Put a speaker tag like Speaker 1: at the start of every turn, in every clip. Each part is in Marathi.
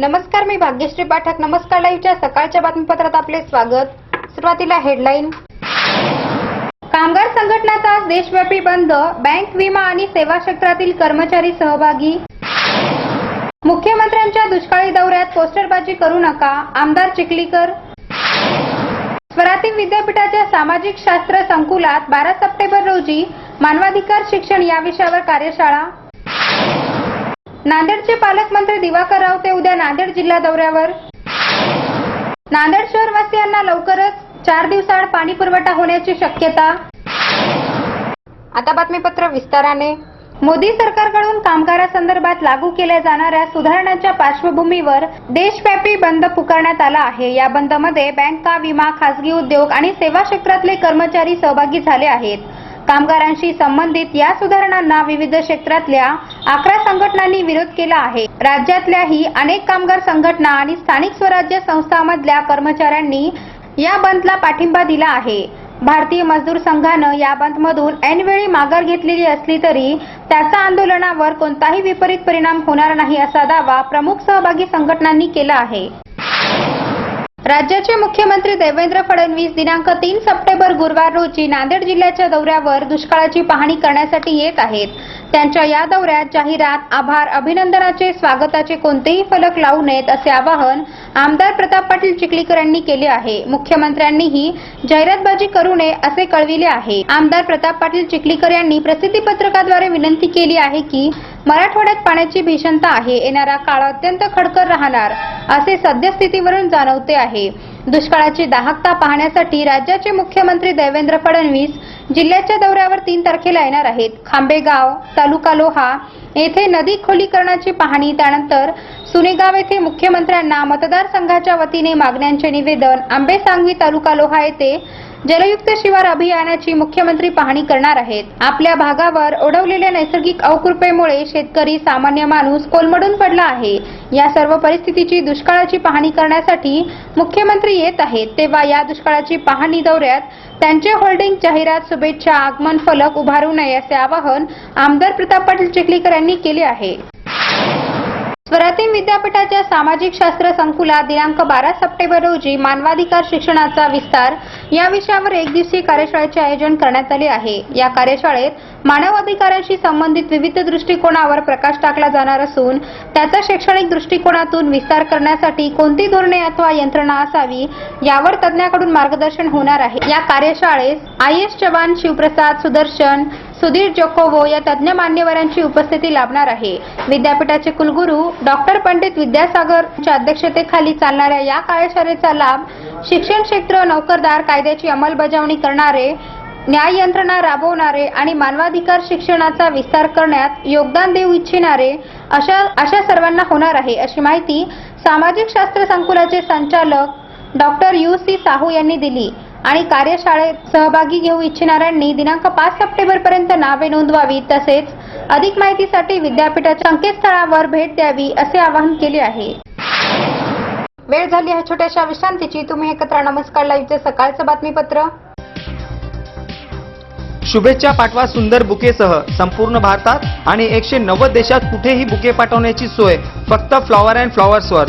Speaker 1: नमस्कार मी भाग्यश्री पाठक. नमस्कार लाईव्हच्या सकाळच्या बातमीपत्रात आपले स्वागत. सुरुवातीला हेडलाईन. कामगार संघटनाचा देशव्यापी बंद. बँक विमा आणि सेवा क्षेत्रातील कर्मचारी सहभागी. मुख्यमंत्र्यांच्या दुष्काळी दौऱ्यात पोस्टरबाजी करू नका आमदार चिखलीकर. स्वराती विद्यापीठाच्या सामाजिक शास्त्र संकुलात बारा सप्टेंबर रोजी मानवाधिकार शिक्षण या विषयावर कार्यशाळा. नांदेडचे पालकमंत्री दिवाकर रावते उद्या नांदेड जिल्हा दौऱ्यावर. नांदेड शहरवासियांना लवकरच चार दिवसाआड पाणी पुरवठा होण्याची शक्यता. आता बातमीपत्र विस्ताराने. मोदी सरकारकडून कामगारासंदर्भात लागू केल्या जाणाऱ्या सुधारणांच्या पार्श्वभूमीवर देशव्यापी बंद पुकारण्यात आला आहे. या बंदमध्ये बँका विमा खासगी उद्योग आणि सेवा क्षेत्रातले कर्मचारी सहभागी झाले आहेत. कामगारांशी संबंधित या सुधारणांना विविध क्षेत्रातल्या अकरा संघटनांनी विरोध केला आहे. राज्यातल्याही अनेक कामगार संघटना आणि स्थानिक स्वराज्य संस्थांमधल्या कर्मचाऱ्यांनी या बंदला पाठिंबा दिला आहे. भारतीय मजदूर संघानं या बंदमधून ऐनवेळी माघार घेतलेली असली तरी त्याचा आंदोलनावर कोणताही विपरीत परिणाम होणार नाही असा दावा प्रमुख सहभागी संघटनांनी केला आहे. राज्याचे मुख्यमंत्री देवेंद्र फडणवीस दिनांक तीन सप्टेंबर गुरुवार रोजी नांदेड जिल्ह्याच्या दौऱ्यावर दुष्काळाची पाहणी करण्यासाठी येत आहेत. त्यांच्या या दौऱ्यात जाहिरात आभार अभिनंदनाचे स्वागताचे कोणतेही फलक लावू नयेत असे आवाहन आमदार प्रताप पाटील चिखलीकर यांनी केले आहे. मुख्यमंत्र्यांनीही जाहिरातबाजी करू नये असे कळविले आहे. आमदार प्रताप पाटील चिखलीकर यांनी प्रसिद्धी पत्रकाद्वारे विनंती केली आहे की मराठवाड्यात पाण्याची भीषणता आहे येणारा काळ अत्यंत खडकर राहणार असे सद्यस्थितीवरून जाणवते आहे. दुष्काळाची दाहकता पाहण्यासाठी राज्याचे मुख्यमंत्री देवेंद्र फडणवीस जिल्ह्याच्या दौऱ्यावर तीन तारखेला येणार आहेत. खांबेगाव तालुका लोहा येथे नदी खोलीकरणाची पाहणी त्यानंतर सुनेगाव येथे मुख्यमंत्र्यांना मतदारसंघाच्या वतीने मागण्यांचे निवेदन आंबेसांगवी तालुका लोहा येथे जलयुक्त शिवार अभियानाची मुख्यमंत्री पाहणी करणार आहेत. आपल्या भागावर ओढवलेल्या नैसर्गिक अवकृपेमुळे शेतकरी सामान्य माणूस कोलमडून पडला आहे. या सर्व परिस्थितीची दुष्काळाची पाहणी करण्यासाठी मुख्यमंत्री येत आहेत. तेव्हा या दुष्काळाची पाहणी दौऱ्यात त्यांचे होल्डिंग जाहिरात शुभेच्छा आगमन फलक उभारू नये असे आवाहन आमदार प्रताप पाटील चिखलीकर यांनी केले आहे. स्वरातीम विद्यापीठाच्या सामाजिक शास्त्र संकुलात दिनांक बारा सप्टेंबर रोजी मानवाधिकार शिक्षणाचा विस्तार या विषयावर एक दिवसीय कार्यशाळेचे आयोजन करण्यात आले आहे. या कार्यशाळेत मानव अधिकारांशी संबंधित विविध दृष्टिकोनावर प्रकाश टाकला जाणार असून त्याचा शैक्षणिक दृष्टिकोनातून विस्तार करण्यासाठी कोणती धोरणे अथवा यंत्रणा असावी यावर तज्ज्ञाकडून मार्गदर्शन होणार आहे. या कार्यशाळेस आय एस जवान शिवप्रसाद सुदर्शन सुधीर जोकोवो या तज्ज्ञ मान्यवरांची उपस्थिती लाभणार आहे. विद्यापीठाचे कुलगुरू डॉक्टर पंडित विद्यासागरच्या अध्यक्षतेखाली चालणाऱ्या या कार्यशाळेचा लाभ शिक्षण क्षेत्र नोकरदार कायद्याची अंमलबजावणी करणारे न्याय यंत्रणा राबवणारे आणि मानवाधिकार शिक्षणाचा विस्तार करण्यात योगदान देऊ इच्छिणारे अशा अशा सर्वांना होणार आहे अशी माहिती सामाजिक शास्त्र संकुलाचे संचालक डॉक्टर यू सी साहू यांनी दिली. आणि कार्यशाळेत सहभागी घेऊ इच्छिणाऱ्यांनी दिनांक पाच सप्टेंबर पर्यंत नावे नोंदवावी तसेच अधिक माहितीसाठी विद्यापीठाच्या संकेतस्थळावर भेट द्यावी असे आवाहन केले आहे. वेळ झाली आहे छोट्याशा विश्रांतीची. तुम्ही एकत्र नमस्कार लाईव्हचे सकाळचं बातमीपत्र.
Speaker 2: शुभेच्छा पाठवा सुंदर बुकेसह. संपूर्ण भारतात आणि एकशे नव्वद देशात कुठेही बुके पाठवण्याची सोय. फक्त फ्लॉवर अँड फ्लॉवर्सवर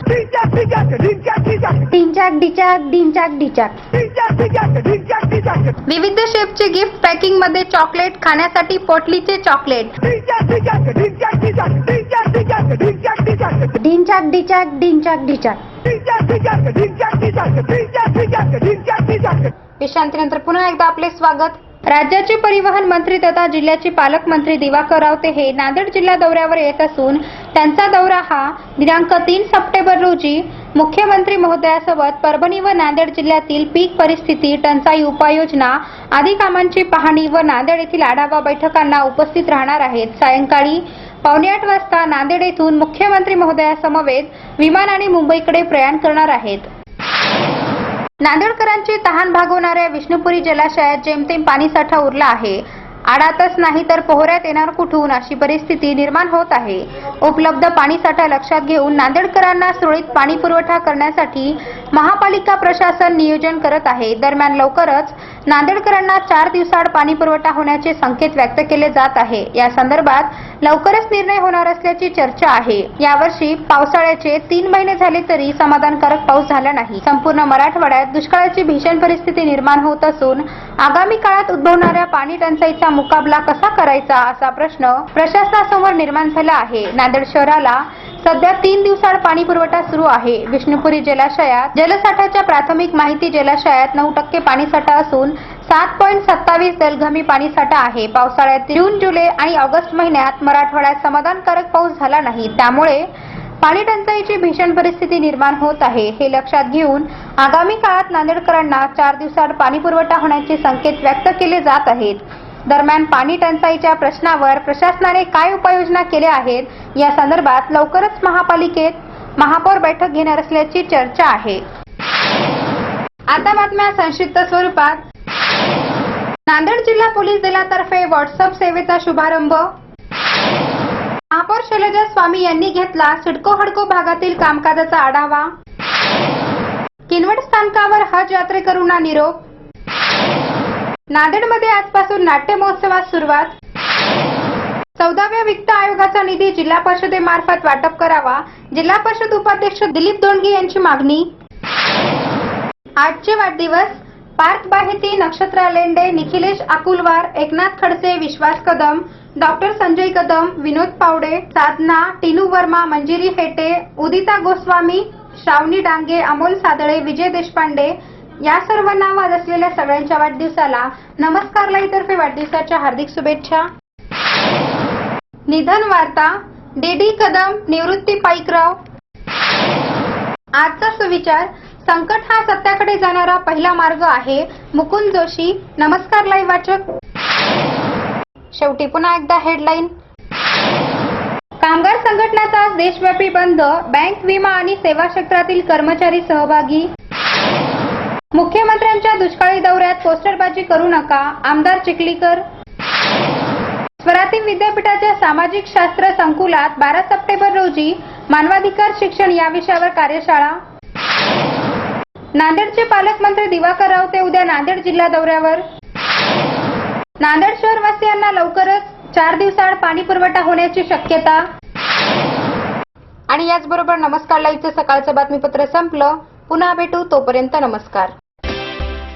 Speaker 1: डिंचाक डिचाक डिंचाक डिचाक विविध शेपचे गिफ्ट पॅकिंगमध्ये चॉकलेट खाण्यासाठी पोटलीचे चॉकलेट ढिंचाक डिचाक ढिंचाक डिचाक विश्रांतीनंतर पुन्हा एकदा आपले स्वागत. राज्याचे परिवहन मंत्री तथा जिल्ह्याचे पालकमंत्री दिवाकर रावते हे नांदेड जिल्हा दौऱ्यावर येत असून त्यांचा दौरा हा दिनांक तीन सप्टेंबर रोजी मुख्यमंत्री महोदयासोबत परभणी व नांदेड जिल्ह्यातील पीक परिस्थिती टंचाई उपाययोजना आदी कामांची पाहणी व नांदेड येथील आढावा बैठकांना उपस्थित राहणार आहेत. सायंकाळी पावणे आठ वाजता नांदेड येथून मुख्यमंत्री महोदयासमवेत विमानाने मुंबईकडे प्रयाण करणार आहेत. नांदेडकरांची तहान भागवणाऱ्या विष्णुपुरी जलाशयात जेमतेम पाणीसाठा उरला आहे. आडातच नाही तर पोहऱ्यात येणार कुठून? अशी परिस्थिती निर्माण होत आहे. उपलब्ध पाणीसाठा लक्षात घेऊन नांदेडकरांना सुरळीत पाणी पुरवठा करण्यासाठी महापालिका प्रशासन नियोजन करत आहे. दरम्यान लवकरच नांदेडकरांना चार दिवसाआड पाणी पुरवठा होण्याचे संकेत व्यक्त केले जात आहे. या संदर्भात लवकरच निर्णय होणार असल्याची चर्चा आहे. यावर्षी पावसाळ्याचे तीन महिने झाले तरी समाधानकारक पाऊस झाला नाही. संपूर्ण मराठवाड्यात दुष्काळाची भीषण परिस्थिती निर्माण होत असून आगामी काळात उद्भवणाऱ्या पाणी टंचाईचा मुकाबला कसा करायचा असा प्रश्न प्रशासनासमोर निर्माण झाला आहे. नांदेड शहराला सध्या तीन दिवसाआड पाणी पुरवठा सुरू आहे. विष्णुपुरी जलाशयात जलसाठ्याच्या प्राथमिक माहिती जलाशयात नऊ टक्के पाणीसाठा असून सात पॉईंट सत्तावीस दलघमी पाणीसाठा आहे. पावसाळ्यात जून जुलै आणि ऑगस्ट महिन्यात मराठवाड्यात समाधानकारक पाऊस झाला नाही. त्यामुळे पाणी टंचाईची भीषण परिस्थिती निर्माण होत आहे. हे लक्षात घेऊन आगामी काळात नांदेडकरांना चार दिवसाआड पाणी पुरवठा होण्याचे संकेत व्यक्त केले जात आहेत. दरम्यान पाणी टंचाईच्या प्रश्नावर प्रशासनाने काय उपाययोजना केल्या आहेत? या संदर्भात लवकरच महापालिकेत महापौर बैठक घेणार असल्याची चर्चा आहे. आता बातम्या संक्षिप्त स्वरूपात. नांदेड जिल्हा पोलीस दलातर्फे व्हॉट्सअप सेवेचा शुभारंभ. महापौर शैलजा स्वामी यांनी घेतला सिडको हडको भागातील कामकाजाचा आढावा. किनवट स्थानकावर हज यात्रेकरूंना निरोप. नांदेडमध्ये आजपासून नाट्य महोत्सवास सुरुवात. चौदाव्या वित्त आयोगाचा निधी जिल्हा परिषदेमार्फत वाटप करावा. जिल्हा परिषद उपाध्यक्ष दिलीप दोंडगे यांची मागणी. आजचे वाढदिवस. पार्थ बाहेती नक्षत्रा लेंडे निखिलेश अकुलवार एकनाथ खडसे विश्वास कदम डॉक्टर संजय कदम विनोद पावडे साधना टिनू वर्मा मंजिरी हेटे उदिता गोस्वामी श्रावणी डांगे अमोल सादळे विजय देशपांडे या सर्वांना वाद असलेल्या सगळ्यांच्या वाढदिवसाला नमस्कार लाईतर्फे वाढदिवसाच्या हार्दिक शुभेच्छा. निधन वार्ता डीडी कदम निवृत्ती पाईकराव. आजचा सुविचार संकट हा सत्याकडे जाणारा पहिला मार्ग आहे मुकुंद जोशी. नमस्कार लाईव्ह वाचक. शेवटी पुन्हा एकदा हेडलाईन. कामगार संघटनाचा देशव्यापी बंद बँक विमा आणि सेवा क्षेत्रातील कर्मचारी सहभागी. मुख्यमंत्र्यांच्या दुष्काळी दौऱ्यात पोस्टरबाजी करू नका आमदार चिखलीकर. स्वराती विद्यापीठाच्या सामाजिक शास्त्र संकुलात बारा सप्टेंबर रोजी मानवाधिकार शिक्षण या विषयावर कार्यशाळा. नांदेडचे पालकमंत्री दिवाकर रावते उद्या नांदेड जिल्हा दौऱ्यावर. नांदेड शहरवासियांना लवकरच चार दिवसाआड पाणी पुरवठा होण्याची शक्यता. आणि याचबरोबर नमस्कार लाईव्हचं सकाळचं बातमीपत्र संपलं. पुन्हा भेटू तोपर्यंत नमस्कार.